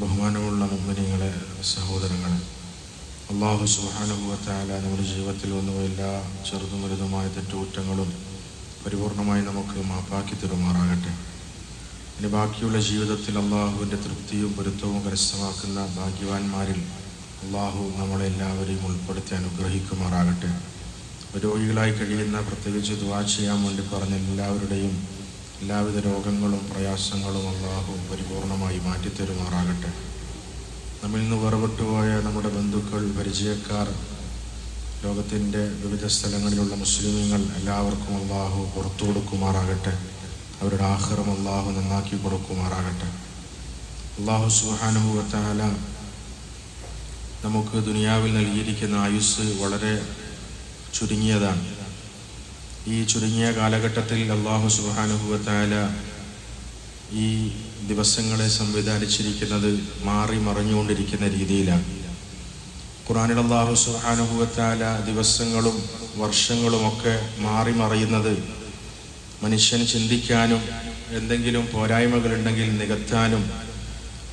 ബഹുമാനമുള്ള മുഗ്മിനികളെ സഹോദരങ്ങളെ അള്ളാഹു സുഹാനുഭവത്താല നമ്മുടെ ജീവിതത്തിൽ വന്ന എല്ലാ ചെറുതും വലുതുമായ തെറ്റുകുറ്റങ്ങളും പരിപൂർണമായി നമുക്ക് മാപ്പാക്കി തരുമാറാകട്ടെ. ഇനി ബാക്കിയുള്ള ജീവിതത്തിൽ അള്ളാഹുവിന്റെ തൃപ്തിയും പൊരുത്തവും കരസ്ഥമാക്കുന്ന ഭാഗ്യവാന്മാരിൽ അള്ളാഹു നമ്മളെ എല്ലാവരെയും ഉൾപ്പെടുത്തി അനുഗ്രഹിക്കുമാറാകട്ടെ. രോഗികളായി കഴിയുന്ന പ്രത്യേകിച്ച് ദുവാ ചെയ്യാൻ വേണ്ടി പറഞ്ഞ എല്ലാവരുടെയും എല്ലാവിധ രോഗങ്ങളും പ്രയാസങ്ങളും അള്ളാഹു പരിപൂർണമായി മാറ്റിത്തരുമാറാകട്ടെ. നമ്മിൽ നിന്ന് വേർപെട്ടുപോയ നമ്മുടെ ബന്ധുക്കൾ പരിചയക്കാർ ലോകത്തിന്റെ വിവിധ സ്ഥലങ്ങളിലുള്ള മുസ്ലിമുകൾ എല്ലാവർക്കും അള്ളാഹു പുറത്തു കൊടുക്കുമാറാകട്ടെ. അവരുടെ ആഹ്റം അള്ളാഹു നന്നാക്കി കൊടുക്കുമാറാകട്ടെ. അള്ളാഹു സുഹാനുഭവത്താല നമുക്ക് ദുനിയാവിൽ നൽകിയിരിക്കുന്ന ആയുസ് വളരെ ചുരുങ്ങിയതാണ്. ഈ ചുരുങ്ങിയ കാലഘട്ടത്തിൽ അള്ളാഹു സുബാനുഭവത്തായ ഈ ദിവസങ്ങളെ സംവിധാനിച്ചിരിക്കുന്നത് മാറി മറിഞ്ഞുകൊണ്ടിരിക്കുന്ന രീതിയിലാണ്. ഖുറാനിൽ അള്ളാഹു സുബാനുഭവത്തായ ദിവസങ്ങളും വർഷങ്ങളുമൊക്കെ മാറി മറിയുന്നത് മനുഷ്യൻ ചിന്തിക്കാനും എന്തെങ്കിലും പോരായ്മകളുണ്ടെങ്കിൽ നികത്താനും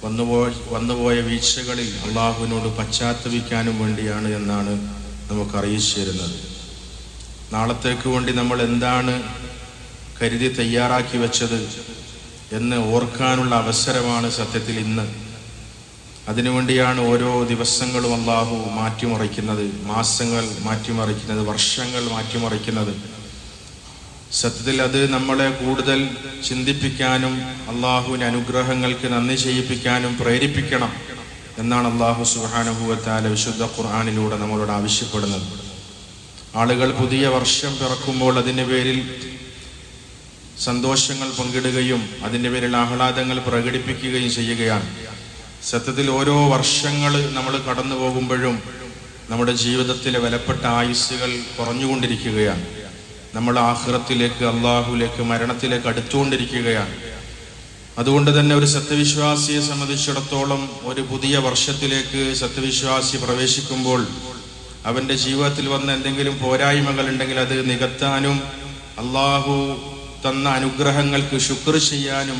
വന്നുപോയ വന്നുപോയ വീഴ്ചകളിൽ അള്ളാഹുവിനോട് പശ്ചാത്തപിക്കാനും വേണ്ടിയാണ് എന്നാണ് നമുക്ക് അറിയിച്ചു തരുന്നത്. നാളത്തേക്ക് വേണ്ടി നമ്മൾ എന്താണ് കരുതി തയ്യാറാക്കി വെച്ചത് എന്ന് ഓർക്കാനുള്ള അവസരമാണ് സത്യത്തിൽ ഇന്ന്. അതിനുവേണ്ടിയാണ് ഓരോ ദിവസങ്ങളും അള്ളാഹു മാറ്റിമറിക്കുന്നത് മാസങ്ങൾ മാറ്റിമറിക്കുന്നത് വർഷങ്ങൾ മാറ്റിമറിക്കുന്നത്. സത്യത്തിൽ അത് നമ്മളെ കൂടുതൽ ചിന്തിപ്പിക്കാനും അള്ളാഹുവിന് അനുഗ്രഹങ്ങൾക്ക് നന്ദി ചെയ്യിപ്പിക്കാനും പ്രേരിപ്പിക്കണം എന്നാണ് അള്ളാഹു സുഹാനുഭവത്താല വിശുദ്ധ ഖുർആാനിലൂടെ നമ്മളോട് ആവശ്യപ്പെടുന്നത്. ആളുകൾ പുതിയ വർഷം പിറക്കുമ്പോൾ അതിന്റെ പേരിൽ സന്തോഷങ്ങൾ പങ്കിടുകയും അതിന്റെ പേരിൽ ആഹ്ലാദങ്ങൾ പ്രകടിപ്പിക്കുകയും ചെയ്യുകയാണ്. സത്യത്തിൽ ഓരോ വർഷങ്ങൾ നമ്മൾ കടന്നു പോകുമ്പോഴും നമ്മുടെ ജീവിതത്തിലെ വിലപ്പെട്ട ആയുസ്സുകൾ കുറഞ്ഞുകൊണ്ടിരിക്കുകയാണ്. നമ്മൾ ആഹ്റത്തിലേക്ക് അള്ളാഹുലേക്ക് മരണത്തിലേക്ക് അടുത്തുകൊണ്ടിരിക്കുകയാണ്. അതുകൊണ്ട് തന്നെ ഒരു സത്യവിശ്വാസിയെ സംബന്ധിച്ചിടത്തോളം ഒരു പുതിയ വർഷത്തിലേക്ക് സത്യവിശ്വാസി പ്രവേശിക്കുമ്പോൾ അവന്റെ ജീവിതത്തിൽ വന്ന എന്തെങ്കിലും പോരായ്മകൾ ഉണ്ടെങ്കിൽ അത് നികത്താനും അള്ളാഹു തന്ന അനുഗ്രഹങ്ങൾക്ക് ശുക്ർ ചെയ്യാനും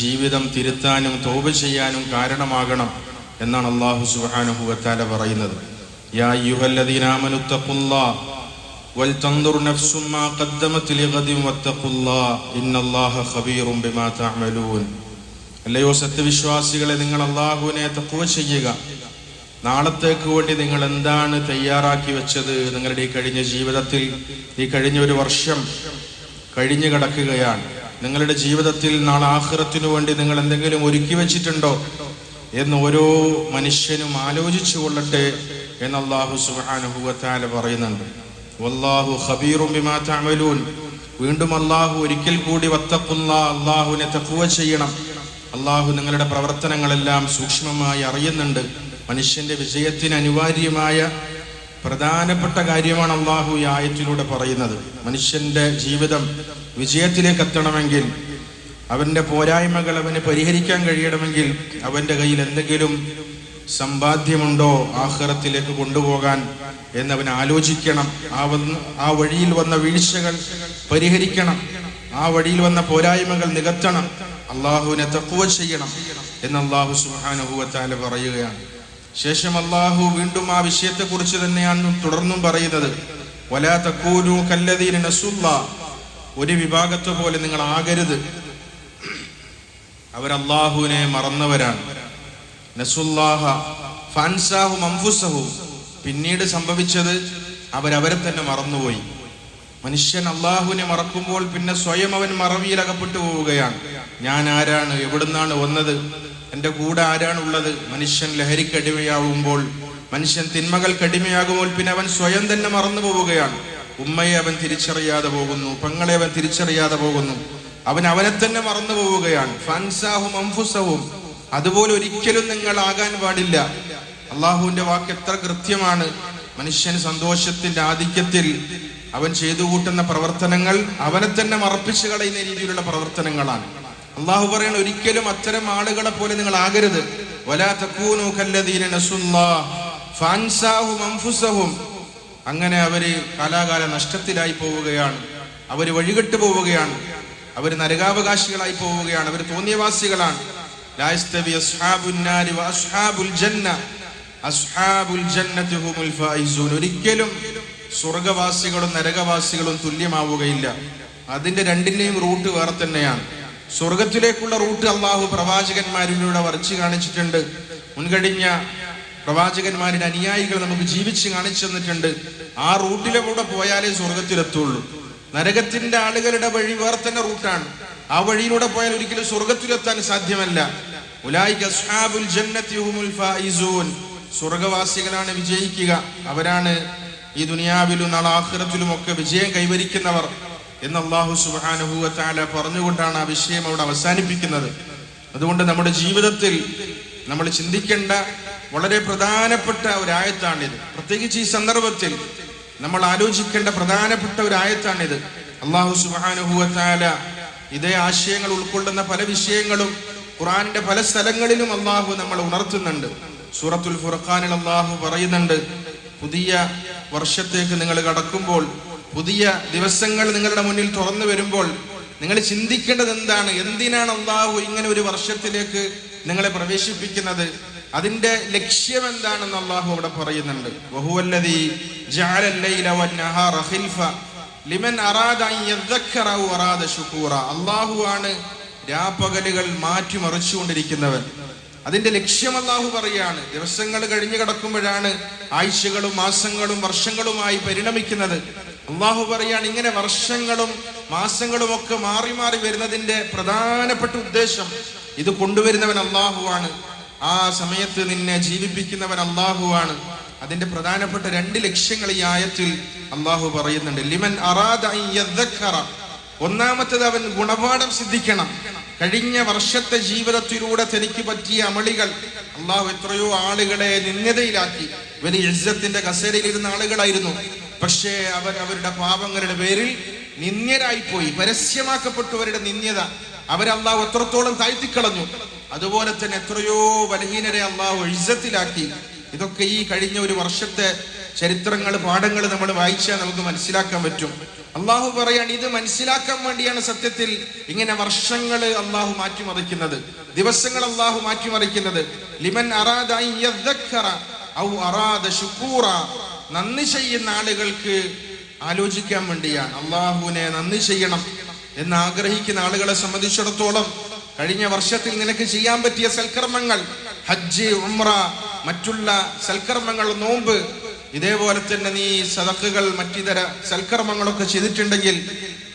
ജീവിതം തിരുത്താനും തോപ ചെയ്യാനും കാരണമാകണം എന്നാണ് അള്ളാഹു സുബാനുഹുവത്താല പറയുന്നത് യാ യുഹല്ലദീനാമനുത്തഖുല്ലാ ولتنظر نفس ما قدمت لغد واتقوا الله إن الله خبير بما تعملون അല്ലയോ സത്യവിശ്വാസികളെ നിങ്ങൾ അള്ളാഹുവിനെ തക്കുവ ചെയ്യുക നാളത്തേക്ക് വേണ്ടി നിങ്ങൾ എന്താണ് തയ്യാറാക്കി വെച്ചത്? നിങ്ങളുടെ ഈ കഴിഞ്ഞ ജീവിതത്തിൽ ഈ കഴിഞ്ഞ ഒരു വർഷം കഴിഞ്ഞു കിടക്കുകയാണ്. നിങ്ങളുടെ ജീവിതത്തിൽ നാളെ ആഹ്റത്തിനു വേണ്ടി നിങ്ങൾ എന്തെങ്കിലും ഒരുക്കി വെച്ചിട്ടുണ്ടോ എന്ന് ഓരോ മനുഷ്യനും ആലോചിച്ചു കൊള്ളട്ടെ എന്ന് അള്ളാഹു സുബാനുഭവത്താല പറയുന്നുണ്ട്. വല്ലാഹു ഹബീറും ബിമാ തഅമലൂൻ. വീണ്ടും അള്ളാഹു ഒരിക്കൽ കൂടി വത്തക്കുന്ന അള്ളാഹുവിനെ തക്കുവ ചെയ്യണം. അള്ളാഹു നിങ്ങളുടെ പ്രവർത്തനങ്ങളെല്ലാം സൂക്ഷ്മമായി അറിയുന്നുണ്ട്. മനുഷ്യന്റെ വിജയത്തിന് അനിവാര്യമായ പ്രധാനപ്പെട്ട കാര്യമാണ് അള്ളാഹു ഈ ആയത്തിലൂടെ പറയുന്നത്. മനുഷ്യന്റെ ജീവിതം വിജയത്തിലേക്ക് എത്തണമെങ്കിൽ അവന്റെ പോരായ്മകൾ അവന് പരിഹരിക്കാൻ കഴിയണമെങ്കിൽ അവന്റെ കയ്യിൽ എന്തെങ്കിലും സമ്പാദ്യമുണ്ടോ ആഹ്റത്തിലേക്ക് കൊണ്ടുപോകാൻ എന്നവൻ ആലോചിക്കണം. ആ വന്ന് ആ വഴിയിൽ വന്ന വീഴ്ചകൾ പരിഹരിക്കണം. ആ വഴിയിൽ വന്ന പോരായ്മകൾ നികത്തണം. അള്ളാഹുവിനെ തക്കുവ ചെയ്യണം എന്ന് അള്ളാഹു സുഹാനുഭവത്താൽ പറയുകയാണ്. ശേഷം അള്ളാഹു വീണ്ടും ആ വിഷയത്തെ കുറിച്ച് തന്നെയാണ് തുടർന്നും പറയുന്നത്. വലാ തക്കൂനു കല്ലതീന നസുല്ല. ഒരു വിഭാഗത്തെ പോലെ നിങ്ങൾ ആകരുത്. അവർ അള്ളാഹുവിനെ മറന്നവരാണ്. പിന്നീട് സംഭവിച്ചത് അവരവരെ തന്നെ മറന്നുപോയി. മനുഷ്യൻ അള്ളാഹുവിനെ മറക്കുമ്പോൾ പിന്നെ സ്വയം അവൻ മറവിയിൽ അകപ്പെട്ടു പോവുകയാണ്. ഞാൻ ആരാണ്? എവിടുന്നാണ് വന്നത്? എന്റെ കൂടെ ആരാണ് ഉള്ളത് മനുഷ്യൻ ലഹരിക്കടിമയാവുമ്പോൾ മനുഷ്യൻ തിന്മകൾക്കടിമയാകുമ്പോൾ പിന്നെ അവൻ സ്വയം തന്നെ മറന്നു പോവുകയാണ്. ഉമ്മയെ അവൻ തിരിച്ചറിയാതെ പോകുന്നു പെങ്ങളെ അവൻ തിരിച്ചറിയാതെ പോകുന്നു. അവൻ അവനെ തന്നെ മറന്നു പോവുകയാണ്. ഫൻസാഹും അംഫുസവും. അതുപോലെ ഒരിക്കലും നിങ്ങൾ ആകാൻ പാടില്ല. അള്ളാഹുവിന്റെ വാക്ക് എത്ര കൃത്യമാണ്. മനുഷ്യൻ സന്തോഷത്തിന്റെ ആധിക്യത്തിൽ അവൻ ചെയ്തു കൂട്ടുന്ന പ്രവർത്തനങ്ങൾ അവനെ തന്നെ മറപ്പിച്ചു കളയുന്ന രീതിയിലുള്ള പ്രവർത്തനങ്ങളാണ്. അള്ളാഹു പറയണ ഒരിക്കലും അത്തരം ആളുകളെ പോലെ നിങ്ങൾ ആകരുത്. അങ്ങനെ അവർ കാലാകാല നഷ്ടത്തിലായി പോവുകയാണ്. അവർ വഴികെട്ടു പോവുകയാണ്. അവർ നരകാവകാശികളായി പോവുകയാണ്. അവർ തോന്നിയവാസികളാണ്. ഒരിക്കലും സ്വർഗവാസികളും നരകവാസികളും തുല്യമാവുകയില്ല. അതിന്റെ രണ്ടിന്റെയും റൂട്ട് വേറെ തന്നെയാണ്. സ്വർഗത്തിലേക്കുള്ള റൂട്ട് അള്ളാഹു പ്രവാചകന്മാരിലൂടെ വരച്ചു കാണിച്ചിട്ടുണ്ട്. മുൻകഴിഞ്ഞ പ്രവാചകന്മാരുടെ അനുയായികൾ നമുക്ക് ജീവിച്ച് കാണിച്ചു തന്നിട്ടുണ്ട്. ആ റൂട്ടിലെ കൂടെ പോയാലേ സ്വർഗത്തിലെത്തുള്ളൂ. നരകത്തിന്റെ ആളുകളുടെ വഴി വേറെ തന്നെ റൂട്ടാണ്. ആ വഴിയിലൂടെ പോയാൽ ഒരിക്കലും സ്വർഗത്തിലെത്താൻ സാധ്യമല്ല. സ്വർഗവാസികളാണ് വിജയിക്കുക. അവരാണ് ഈ ദുനിയാവിലും നാളെ ഒക്കെ വിജയം കൈവരിക്കുന്നവർ. എന്ന് അള്ളാഹു തആല പറഞ്ഞുകൊണ്ടാണ് ആ വിഷയം അവിടെ അവസാനിപ്പിക്കുന്നത്. അതുകൊണ്ട് നമ്മുടെ ജീവിതത്തിൽ നമ്മൾ ചിന്തിക്കേണ്ട വളരെ പ്രധാനപ്പെട്ട ഒരു ആയത്താണിത് പ്രത്യേകിച്ച് ഈ സന്ദർഭത്തിൽ നമ്മൾ ആലോചിക്കേണ്ട പ്രധാനപ്പെട്ട ഒരു ആയത്താണിത് അള്ളാഹു തആല ഇതേ ആശയങ്ങൾ ഉൾക്കൊള്ളുന്ന പല വിഷയങ്ങളും ഖുറാന്റെ പല സ്ഥലങ്ങളിലും അള്ളാഹു നമ്മൾ ഉണർത്തുന്നുണ്ട്. സൂറത്തുൽ ഫുർഖാനിൽ അള്ളാഹു പറയുന്നുണ്ട് പുതിയ വർഷത്തേക്ക് നിങ്ങൾ കടക്കുമ്പോൾ പുതിയ ദിവസങ്ങൾ നിങ്ങളുടെ മുന്നിൽ തുറന്നു വരുമ്പോൾ നിങ്ങൾ ചിന്തിക്കേണ്ടത് എന്താണ്? എന്തിനാണ് അള്ളാഹു ഇങ്ങനെ ഒരു വർഷത്തിലേക്ക് നിങ്ങളെ പ്രവേശിപ്പിക്കുന്നത്? അതിന്റെ ലക്ഷ്യം എന്താണെന്ന് അള്ളാഹു അവിടെ പറയുന്നുണ്ട്. അള്ളാഹു ആണ് രാപ്പകലുകൾ മാറ്റിമറിച്ചുകൊണ്ടിരിക്കുന്നവൻ. അതിന്റെ ലക്ഷ്യം അള്ളാഹു പറയാണ് ദിവസങ്ങൾ കഴിഞ്ഞു കിടക്കുമ്പോഴാണ് ആഴ്ചകളും മാസങ്ങളും വർഷങ്ങളുമായി പരിണമിക്കുന്നത്. അള്ളാഹു പറയാണ് ഇങ്ങനെ വർഷങ്ങളും മാസങ്ങളും ഒക്കെ മാറി മാറി വരുന്നതിന്റെ പ്രധാനപ്പെട്ട ഉദ്ദേശം ഇത് കൊണ്ടുവരുന്നവൻ അള്ളാഹുവാണ്. ആ സമയത്ത് നിന്നെ ജീവിപ്പിക്കുന്നവൻ അള്ളാഹുവാണ്. അതിന്റെ പ്രധാനപ്പെട്ട രണ്ട് ലക്ഷ്യങ്ങൾ ഈ ആയത്തിൽ അള്ളാഹു പറയുന്നുണ്ട്. ലിമൻ ഒന്നാമത്തത് അവൻ ഗുണപാഠം സിദ്ധിക്കണം. കഴിഞ്ഞ വർഷത്തെ ജീവിതത്തിലൂടെ തനിക്ക് പറ്റിയ അമളികൾ അള്ളാഹു എത്രയോ ആളുകളെ നിന്ദതയിലാക്കി വലിയ കസേരയിൽ ഇരുന്ന ആളുകളായിരുന്നു. പക്ഷേ അവർ അവരുടെ പാപങ്ങളുടെ പേരിൽ നിന്ദ്യരായിപ്പോയി. പരസ്യമാക്കപ്പെട്ടവരുടെ നിന്ദ്യത അവരല്ലാഹു എത്രത്തോളം താഴ്ത്തിക്കളഞ്ഞു. അതുപോലെ തന്നെ എത്രയോ ബലഹീനരെ അള്ളാഹു ഇജ്ജത്തിലാക്കി. ഇതൊക്കെ ഈ കഴിഞ്ഞ ഒരു വർഷത്തെ ചരിത്രങ്ങൾ പാഠങ്ങൾ നമ്മൾ വായിച്ചാൽ നമുക്ക് മനസ്സിലാക്കാൻ പറ്റും. അള്ളാഹു പറയാണ് ഇത് മനസ്സിലാക്കാൻ വേണ്ടിയാണ് സത്യത്തിൽ ഇങ്ങനെ വർഷങ്ങൾ അള്ളാഹു മാറ്റിമറിക്കുന്നത്. ദിവസങ്ങൾ അള്ളാഹു മാറ്റിമറിക്കുന്നത്. ലിമൻ അറാദ ഔ നന്ദി ചെയ്യുന്ന ആളുകൾക്ക് ആലോചിക്കാൻ വേണ്ടിയാണ്. അള്ളാഹുവിനെ നന്ദി ചെയ്യണം എന്ന് ആഗ്രഹിക്കുന്ന ആളുകളെ സംബന്ധിച്ചിടത്തോളം കഴിഞ്ഞ വർഷത്തിൽ നിനക്ക് ചെയ്യാൻ പറ്റിയ സൽക്കർമ്മങ്ങൾ ഹജ്ജ് ഉംറ മറ്റുള്ള സൽക്കർമ്മങ്ങൾ നോമ്പ് ഇതേപോലെ തന്നെ നീ സദക്കുകൾ മറ്റിതര സൽക്കർമ്മങ്ങളൊക്കെ ചെയ്തിട്ടുണ്ടെങ്കിൽ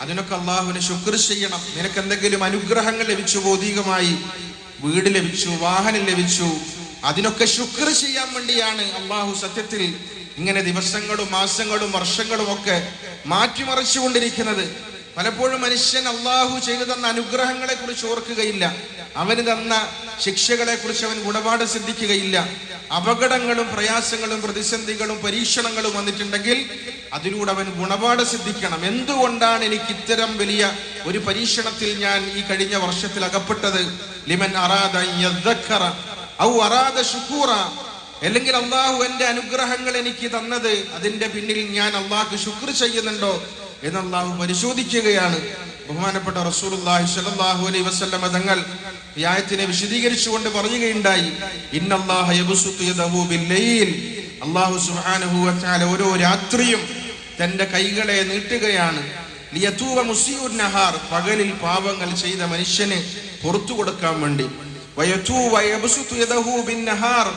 അതിനൊക്കെ അള്ളാഹുവിന് ശുക്ർ ചെയ്യണം. നിനക്ക് എന്തെങ്കിലും അനുഗ്രഹങ്ങൾ ലഭിച്ചു ഭൗതികമായി വീട് ലഭിച്ചു വാഹനം ലഭിച്ചു അതിനൊക്കെ ശുക്ർ ചെയ്യാൻ വേണ്ടിയാണ് അള്ളാഹു സത്യത്തിൽ ഇങ്ങനെ ദിവസങ്ങളും മാസങ്ങളും വർഷങ്ങളും ഒക്കെ മാറ്റിമറിച്ചുകൊണ്ടിരിക്കുന്നത്. പലപ്പോഴും മനുഷ്യൻ അള്ളാഹു ചെയ്തു തന്ന അനുഗ്രഹങ്ങളെ കുറിച്ച് ഓർക്കുകയില്ല. അവന് തന്ന ശിക്ഷകളെ കുറിച്ച് അവൻ ഗുണപാഠം സിദ്ധിക്കുകയില്ല. അപകടങ്ങളും പ്രയാസങ്ങളും പ്രതിസന്ധികളും പരീക്ഷണങ്ങളും വന്നിട്ടുണ്ടെങ്കിൽ അതിലൂടെ അവൻ ഗുണപാഠം സിദ്ധിക്കണം. എന്തുകൊണ്ടാണ് എനിക്ക് ഇത്തരം വലിയ ഒരു പരീക്ഷണത്തിൽ ഞാൻ ഈ കഴിഞ്ഞ വർഷത്തിൽ അകപ്പെട്ടത്? ലിമൻ അറാദ ഔ അറാദ ശുക്കൂറ. അല്ലെങ്കിൽ അള്ളാഹു എന്റെ അനുഗ്രഹങ്ങൾ എനിക്ക് തന്നത് അതിന്റെ പിന്നിൽ ഞാൻ അള്ളാഹു ശുക്ർ ചെയ്യുന്നുണ്ടോ എന്ന് അള്ളാഹു പരിശോധിക്കുകയാണ്. ബഹുമാനപ്പെട്ട റസൂലുള്ളാഹി സ്വല്ലല്ലാഹു അലൈഹി വസല്ലമ തങ്ങൾ ഈ ആയത്തിനെ വിശദീകരിച്ചുകൊണ്ട് പറയുകയുണ്ടായി. ഇന്നല്ലാഹ യബ്സുത്തു യദഹു അള്ളാഹു സുബ്ഹാനഹു വ തആല ഓരോ രാത്രിയും തന്റെ കൈകളെ നീട്ടുകയാണ്. മുസിയുൻ നഹാർ പകലിൽ പാപങ്ങൾ ചെയ്ത മനുഷ്യന് പുറത്തു കൊടുക്കാൻ വേണ്ടി. യദഹു ബിന്നഹാർ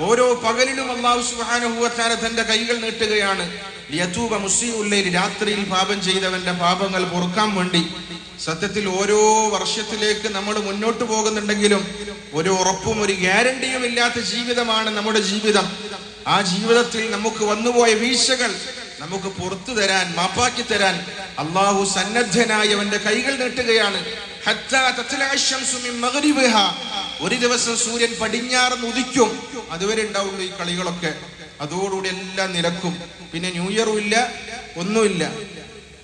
ഓരോ പകലിലും അള്ളാഹു തആല തന്റെ കൈകൾ നീട്ടുകയാണ്. ലിയതൂബ മുസീഉല്ലൈൽ രാത്രിയിൽ പാപം ചെയ്തവന്റെ പാപങ്ങൾ പൊറുക്കാൻ വേണ്ടി സത്യത്തിൽ ഓരോ വർഷത്തിലേക്ക് നമ്മൾ മുന്നോട്ട് പോകുന്നുണ്ടെങ്കിലും ഒരു ഉറപ്പും ഒരു ഗ്യാരണ്ടിയും ഇല്ലാത്ത ജീവിതമാണ് നമ്മുടെ ജീവിതം. ആ ജീവിതത്തിൽ നമുക്ക് വന്നുപോയ വീഴ്ചകൾ നമുക്ക് പുറത്തു തരാൻ മാപ്പാക്കി തരാൻ അള്ളാഹു സന്നദ്ധനായവന്റെ കൈകൾ നീട്ടുകയാണ്. ഒരു ദിവസം സൂര്യൻ പടിഞ്ഞാറ് ഉദിക്കും. അതുവരെ ഉണ്ടാവുള്ളൂ ഈ കളികളൊക്കെ. അതോടുകൂടി എല്ലാം നിരക്കും പിന്നെ ന്യൂ ഇയറും ഇല്ല ഒന്നുമില്ല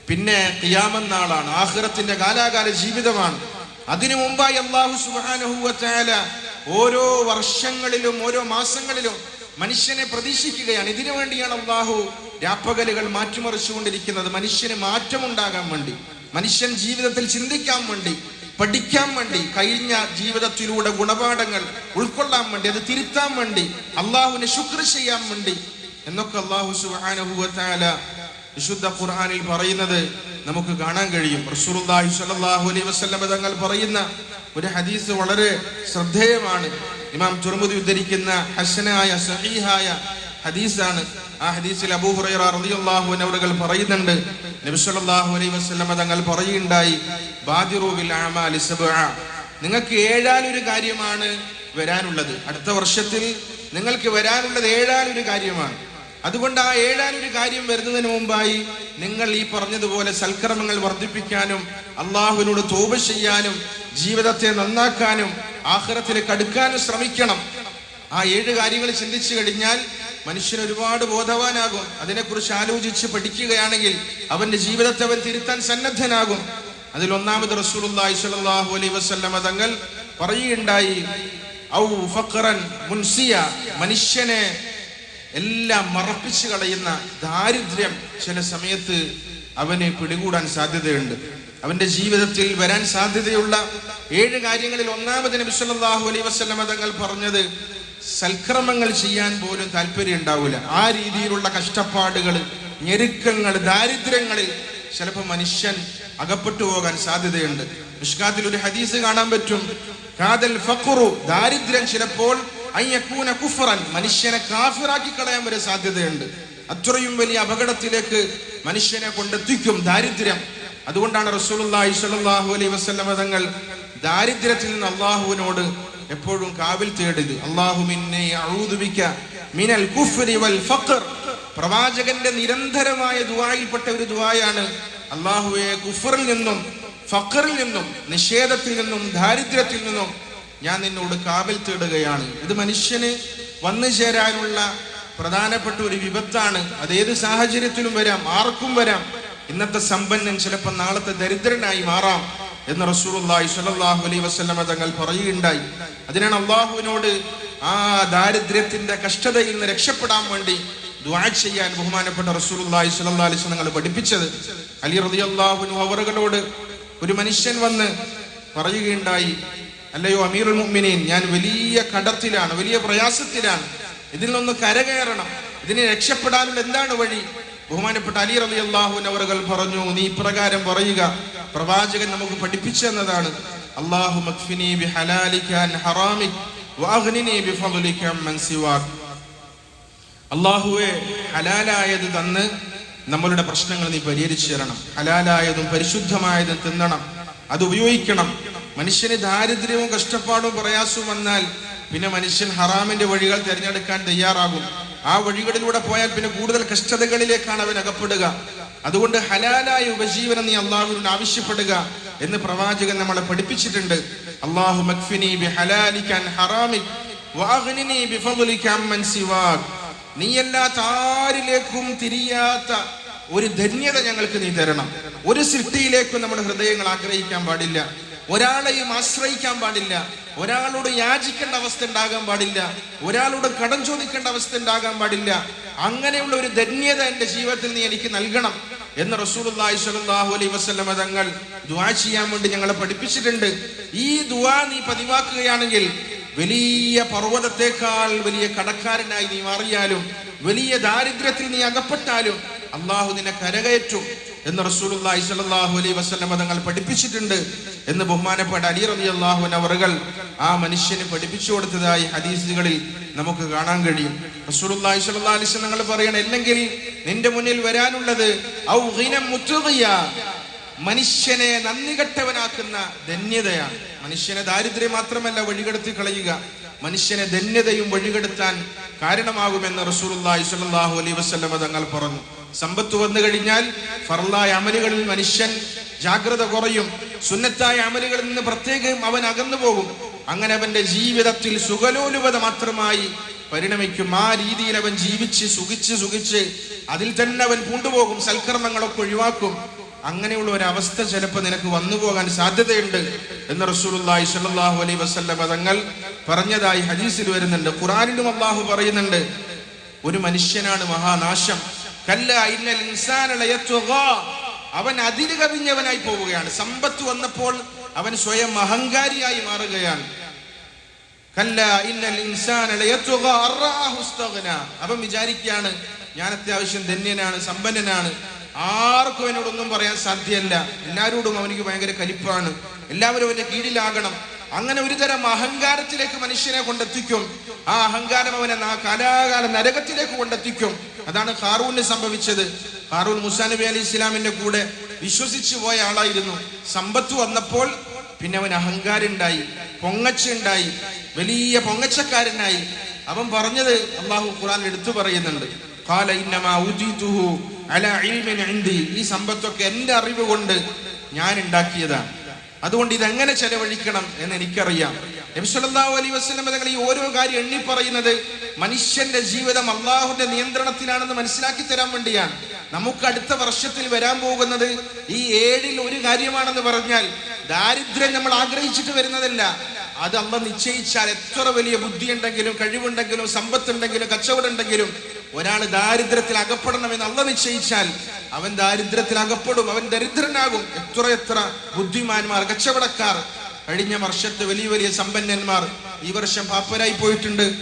പിന്നെ ഖിയാമം നാളാണ്. ആഹ്റത്തിന്റെ കാലാകാല ജീവിതമാണ്. അതിനു മുമ്പായി അള്ളാഹു തആല ഓരോ വർഷങ്ങളിലും ഓരോ മാസങ്ങളിലും മനുഷ്യനെ പ്രതീക്ഷിക്കുകയാണ്. ഇതിനു വേണ്ടിയാണ് അള്ളാഹു രാപ്പകലുകൾ മാറ്റിമറിച്ചുകൊണ്ടിരിക്കുന്നത്. മനുഷ്യന് മാറ്റമുണ്ടാകാൻ വേണ്ടി മനുഷ്യൻ ജീവിതത്തിൽ ചിന്തിക്കാൻ വേണ്ടി. പഠിക്കാൻ വേണ്ടി കഴിഞ്ഞ ജീവിതത്തിലൂടെ ഗുണപാഠങ്ങൾ ഉൾക്കൊള്ളാൻ വേണ്ടി അത് തിരുത്താൻ വേണ്ടി അള്ളാഹുവിനെ ശുക്ർ ചെയ്യാൻ വേണ്ടി എന്നൊക്കെ അള്ളാഹു സുബാനുഭവത്താല വിശുദ്ധ ഖുർആാനിൽ പറയുന്നത് നമുക്ക് കാണാൻ കഴിയും. റസൂലുള്ളാഹി സ്വല്ലല്ലാഹു അലൈഹി വസല്ലം തങ്ങൾ പറയുന്ന ഒരു ഹദീസ് വളരെ ശ്രദ്ധേയമാണ്. ഇമാം തുറമുദി ഉദ്ധരിക്കുന്ന ഹസനായ സഹീഹായ ഹദീസാണ്. ആ ഹദീസിൽ അബൂഹുറൈറ റളിയല്ലാഹു പറയുന്നുണ്ട്. നബി സല്ലല്ലാഹു അലൈഹി തങ്ങൾ പറയുണ്ടായി ബാദിറു ബിൽ അമാലി നിങ്ങൾക്ക് ഏഴാലൊരു കാര്യമാണ് വരാനുള്ളത്. അടുത്ത വർഷത്തിൽ നിങ്ങൾക്ക് വരാനുള്ളത് ഏഴാലൊരു കാര്യമാണ്. അതുകൊണ്ട് ആ ഏഴാനൊരു കാര്യം വരുന്നതിന് മുമ്പായി നിങ്ങൾ ഈ പറഞ്ഞതുപോലെ സൽക്രമങ്ങൾ വർദ്ധിപ്പിക്കാനും അള്ളാഹുവിനോട് തോപ ചെയ്യാനും ജീവിതത്തെ നന്നാക്കാനും ആഹ്റത്തിലേക്ക് അടുക്കാനും ശ്രമിക്കണം. ആ ഏഴ് കാര്യങ്ങൾ ചിന്തിച്ചു കഴിഞ്ഞാൽ മനുഷ്യൻ ഒരുപാട് ബോധവാനാകും. അതിനെക്കുറിച്ച് ആലോചിച്ച് പഠിക്കുകയാണെങ്കിൽ അവന്റെ ജീവിതത്തെ അവൻ തിരുത്താൻ സന്നദ്ധനാകും. അതിൽ ഒന്നാമത് റസൂലുള്ളാഹി സ്വല്ലല്ലാഹു അലൈഹി വസല്ലമ തങ്ങൾ പറയുകയുണ്ടായി ഔ ഫഖറൻ മുൻസിയ മനുഷ്യനെ എല്ലാം മറപ്പിച്ചു കളയുന്ന ദാരിദ്ര്യം ചില സമയത്ത് അവനെ പിടികൂടാൻ സാധ്യതയുണ്ട്. അവന്റെ ജീവിതത്തിൽ വരാൻ സാധ്യതയുള്ള ഏഴ് കാര്യങ്ങളിൽ ഒന്നാമത് നബി സല്ലല്ലാഹു അലൈഹി വസല്ലമ തങ്ങൾ പറഞ്ഞത് സൽക്രമങ്ങൾ ചെയ്യാൻ പോലും താല്പര്യം ഉണ്ടാവില്ല ആ രീതിയിലുള്ള കഷ്ടപ്പാടുകൾ ഞെരുക്കങ്ങൾ ദാരിദ്ര്യങ്ങളിൽ ചിലപ്പോൾ മനുഷ്യൻ അകപ്പെട്ടു പോകാൻ സാധ്യതയുണ്ട്. മിഷ്കാത്തിൽ ഒരു ഹദീസ് കാണാൻ പറ്റും. കാതൽ ഫക്കുറു ദാരിദ്ര്യം ചിലപ്പോൾ അയ്യക്കൂന കുഫറൻ മനുഷ്യനെ കാഫിറാക്കി കളയാൻ വരെ സാധ്യതയുണ്ട്. അത്രയും വലിയ അപകടത്തിലേക്ക് മനുഷ്യനെ കൊണ്ടെത്തിക്കും ദാരിദ്ര്യം. അതുകൊണ്ടാണ് റസൂലുള്ളാഹി സ്വല്ലല്ലാഹു അലൈഹി വസല്ലം തങ്ങൾ ദാരിദ്ര്യത്തിൽ നിന്ന് അള്ളാഹുവിനോട് എപ്പോഴും കാവിൽ തേടിയത് അള്ളാഹു മിന്നെ അഊദു ബിക മിനൽ കുഫ്രി വൽ ഫഖർ. പ്രവാചകന്റെ നിരന്തരമായ ദുവായിൽപ്പെട്ട ഒരു ദുവായാണ് അള്ളാഹുവെ കുഫറിൽ നിന്നും ഫഖറിൽ നിന്നും നിഷേധത്തിൽ നിന്നും ദാരിദ്ര്യത്തിൽ നിന്നും ഞാൻ നിന്നോട് കാവൽ തേടുകയാണ്. ഇത് മനുഷ്യന് വന്നു ചേരാനുള്ള പ്രധാനപ്പെട്ട ഒരു വിപത്താണ്. അത് ഏത് സാഹചര്യത്തിലും വരാം ആർക്കും വരാം. ഇന്നത്തെ സമ്പന്നൻ ചിലപ്പോൾ നാളത്തെ ദരിദ്രനായി മാറാം. എന്ന് റസൂലുള്ളാഹി സ്വല്ലല്ലാഹു അലൈഹി വസല്ലമ തങ്ങൾ പറയുകയുണ്ടായി. അതിനാണ് അള്ളാഹുവിനോട് ആ ദാരിദ്ര്യത്തിന്റെ കഷ്ടതയിൽ നിന്ന് രക്ഷപ്പെടാൻ വേണ്ടി ദുആ ചെയ്യാൻ ബഹുമാനപ്പെട്ട റസൂലുള്ളാഹി സ്വല്ലല്ലാഹു അലൈഹി തങ്ങൾ പഠിപ്പിച്ചത്. അലി റളിയല്ലാഹു അൻഹു അവറുകളോട് ഒരു മനുഷ്യൻ വന്ന് പറയുകയുണ്ടായി അല്ലയോ അമീറുൽ മുഅ്മിനീൻ ഞാൻ വലിയ കടത്തിലാണ് വലിയ പ്രയാസത്തിലാണ്. ഇതിൽ നിന്ന് കരകയറണം. ഇതിനെ രക്ഷപ്പെടാനുള്ള എന്താണ് വഴി? ബഹുമാനപ്പെട്ട അലി റബി അള്ളാഹുൻ അവറുകൾ പറഞ്ഞു നീ ഇപ്രകാരം പറയുക. പ്രവാചകൻ നമുക്ക് പഠിപ്പിച്ചു എന്നതാണ് അള്ളാഹു ഹലാലായത് തന്ന് നമ്മളുടെ പ്രശ്നങ്ങൾ നീ പരിഹരിച്ചു തരണം. ഹലാലായതും പരിശുദ്ധമായതും തിന്നണം. അത് ഉപയോഗിക്കണം. മനുഷ്യന് ദാരിദ്ര്യവും കഷ്ടപ്പാടും പ്രയാസവും വന്നാൽ പിന്നെ മനുഷ്യൻ ഹറാമിന്റെ വഴികൾ തിരഞ്ഞെടുക്കാൻ തയ്യാറാകും. ആ വഴികളിലൂടെ പോയാൽ പിന്നെ കൂടുതൽ കഷ്ടതകളിലേക്കാണ് അവൻ അകപ്പെടുക. അതുകൊണ്ട് ഹലാലായ ഉപജീവനം നീ അള്ളാഹുവിനോട് ആവശ്യപ്പെടുക എന്ന് പ്രവാചകൻ നമ്മളെ പഠിപ്പിച്ചിട്ടുണ്ട്. അള്ളാഹു മക്ഫിനി ബി ഹലാലിക്കാൻ അൻ ഹറാമിക് വഅഗ്നിനി ബിഫദ്ലിക അമ്മൻ സിവാക്. നീയല്ലാത്ത ആരിലേക്കും തിരിയാത്ത ഒരു ധന്യത ഞങ്ങൾക്ക് നീ തരണം. ഒരു സൃഷ്ടിയിലേക്കും നമ്മുടെ ഹൃദയങ്ങൾ ആഗ്രഹിക്കാൻ പാടില്ല. ഒരാളെയും ആശ്രയിക്കാൻ പാടില്ല. ഒരാളോട് യാചിക്കേണ്ട അവസ്ഥ ഉണ്ടാകാൻ പാടില്ല. ഒരാളോട് കടം ചോദിക്കേണ്ട അവസ്ഥ ഉണ്ടാകാൻ പാടില്ല. അങ്ങനെയുള്ള ഒരു ധന്യത എന്റെ ജീവിതത്തിൽ നീ എനിക്ക് നൽകണം എന്ന് റസൂലുള്ളാഹി സ്വല്ലല്ലാഹു അലൈഹി വസല്ലമ തങ്ങൾ ദുആ ചെയ്യാൻ വേണ്ടി ഞങ്ങളെ പഠിപ്പിച്ചിട്ടുണ്ട്. ഈ ദുആ നീ പതിവാക്കുകയാണെങ്കിൽ വലിയ പർവതത്തെക്കാൾ വലിയ കടക്കാരനായി നീ മാറിയാലും വലിയ ദാരിദ്ര്യത്തിൽ നീ അകപ്പെട്ടാലും അള്ളാഹു നിന്നെ കരകയറ്റും. എന്ന് റസൂലുള്ളാഹി സ്വല്ലല്ലാഹു അലൈഹി വസല്ലം തങ്ങൾ പഠിപ്പിച്ചിട്ടുണ്ട് എന്ന് ബഹുമാനപ്പെട്ട അലി റളിയല്ലാഹു അവറുകൾ ആ മനുഷ്യന് പഠിപ്പിച്ചു കൊടുത്തതായി ഹദീസുകളിൽ നമുക്ക് കാണാൻ കഴിയും. റസൂലുള്ളാഹി സ്വല്ലല്ലാഹു അലൈഹി വസല്ലം തങ്ങൾ പറയണം അല്ലെങ്കിൽ നിന്റെ മുന്നിൽ വരാനുള്ളത് ഔ ഗിനം മനുഷ്യനെ നന്ദി കെട്ടവനാക്കുന്ന ധന്യതയാണ്. മനുഷ്യനെ ദാരിദ്ര്യം മാത്രമല്ല വഴികെടുത്തി കളയുക. മനുഷ്യനെ ധന്യതയും വഴികെടുത്താൻ കാരണമാകുമെന്ന് റസൂലുള്ളാഹി സ്വല്ലല്ലാഹു അലൈഹി വസല്ലം തങ്ങൾ പറഞ്ഞു. സമ്പത്ത് വന്നു കഴിഞ്ഞാൽ ഫർലായ അമലുകളിൽ മനുഷ്യൻ ജാഗ്രത കുറയും. സുന്നത്തായ അമലുകളിൽ നിന്ന് പ്രത്യേകം അവൻ അകന്നു പോകും. അങ്ങനെ അവന്റെ ജീവിതത്തിൽ സുഖലോലുപത മാത്രമായി പരിണമിക്കും. ആ രീതിയിൽ അവൻ ജീവിച്ച് സുഖിച്ച് സുഖിച്ച് അതിൽ തന്നെ അവൻ കൊണ്ടുപോകും സൽക്കർമ്മങ്ങളൊക്കെ ഒഴിവാക്കും. അങ്ങനെയുള്ള ഒരു അവസ്ഥ ചിലപ്പോൾ നിനക്ക് വന്നു പോകാൻ സാധ്യതയുണ്ട് എന്ന് റസൂലുള്ളാഹി സ്വല്ലല്ലാഹു അലൈഹി വസല്ലം തങ്ങൾ പറഞ്ഞതായി ഹദീസിൽ വരുന്നുണ്ട്. ഖുറാനിലും അള്ളാഹു പറയുന്നുണ്ട് ഒരു മനുഷ്യനാണ് മഹാനാശം. കല്ല. അവൻ അതിര് കവിഞ്ഞവനായി പോവുകയാണ്. സമ്പത്ത് വന്നപ്പോൾ അവൻ സ്വയം അഹങ്കാരിയായി മാറുകയാണ്. കല്ല ഇന്നൽ അവൻ വിചാരിക്കുകയാണ് ഞാൻ അത്യാവശ്യം ധന്യനാണ് സമ്പന്നനാണ്. ആർക്കും എന്നോടൊന്നും പറയാൻ സാധ്യമല്ല എല്ലാവരോടും അവനിക്ക് ഭയങ്കര കലിപ്പാണ്. എല്ലാവരും അവന്റെ കീഴിലാകണം. അങ്ങനെ ഒരു തരം അഹങ്കാരത്തിലേക്ക് മനുഷ്യനെ കൊണ്ടെത്തിക്കും. ആ അഹങ്കാരം അവനെ കാലാകാല നരകത്തിലേക്ക് കൊണ്ടെത്തിക്കും. അതാണ് ഹാറൂന് സംഭവിച്ചത്. ഹാറൂൻ മുസാ നബി അലി ഇസ്ലാമിന്റെ കൂടെ വിശ്വസിച്ചു പോയ ആളായിരുന്നു. സമ്പത്ത് വന്നപ്പോൾ പിന്നെ അവൻ അഹങ്കാരുണ്ടായി പൊങ്ങച്ചുണ്ടായി വലിയ പൊങ്ങച്ചക്കാരനായി. അവൻ പറഞ്ഞത് അള്ളാഹു ഖുറാൻ എടുത്തു പറയുന്നുണ്ട്. ഈ സമ്പത്തൊക്കെ എന്റെ അറിവ് കൊണ്ട് ഞാൻ ഉണ്ടാക്കിയതാണ്. അതുകൊണ്ട് ഇതെങ്ങനെ ചെലവഴിക്കണം എന്ന് എനിക്കറിയാം. നബി സല്ലല്ലാഹു അലൈഹി വസല്ലം തങ്ങൾ ഈ ഓരോ കാര്യം എണ്ണി പറയുന്നത് മനുഷ്യന്റെ ജീവിതം അള്ളാഹുന്റെ നിയന്ത്രണത്തിലാണെന്ന് മനസ്സിലാക്കി തരാൻ വേണ്ടിയാണ്. നമുക്ക് അടുത്ത വർഷത്തിൽ വരാൻ പോകുന്നത് ഈ ഏഴിൽ ഒരു കാര്യമാണെന്ന് പറഞ്ഞാൽ ദാരിദ്ര്യം നമ്മൾ ആഗ്രഹിച്ചിട്ട് വരുന്നതല്ല. അത് അമ്മ നിശ്ചയിച്ചാൽ എത്ര വലിയ ബുദ്ധിയുണ്ടെങ്കിലും കഴിവുണ്ടെങ്കിലും സമ്പത്തുണ്ടെങ്കിലും കച്ചവടം ഉണ്ടെങ്കിലും ഒരാൾ ദാരിദ്ര്യത്തിൽ അകപ്പെടണമെന്ന് അള്ള നിശ്ചയിച്ചാൽ അവൻ ദാരിദ്ര്യത്തിൽ അകപ്പെടും അവൻ ദരിദ്രനാകും. എത്ര എത്ര ബുദ്ധിമാന്മാർ കച്ചവടക്കാർ കഴിഞ്ഞ വർഷത്തെ വലിയ വലിയ സമ്പന്നന്മാർ ഈ വർഷം പാപ്പരായി പോയിട്ടുണ്ട്.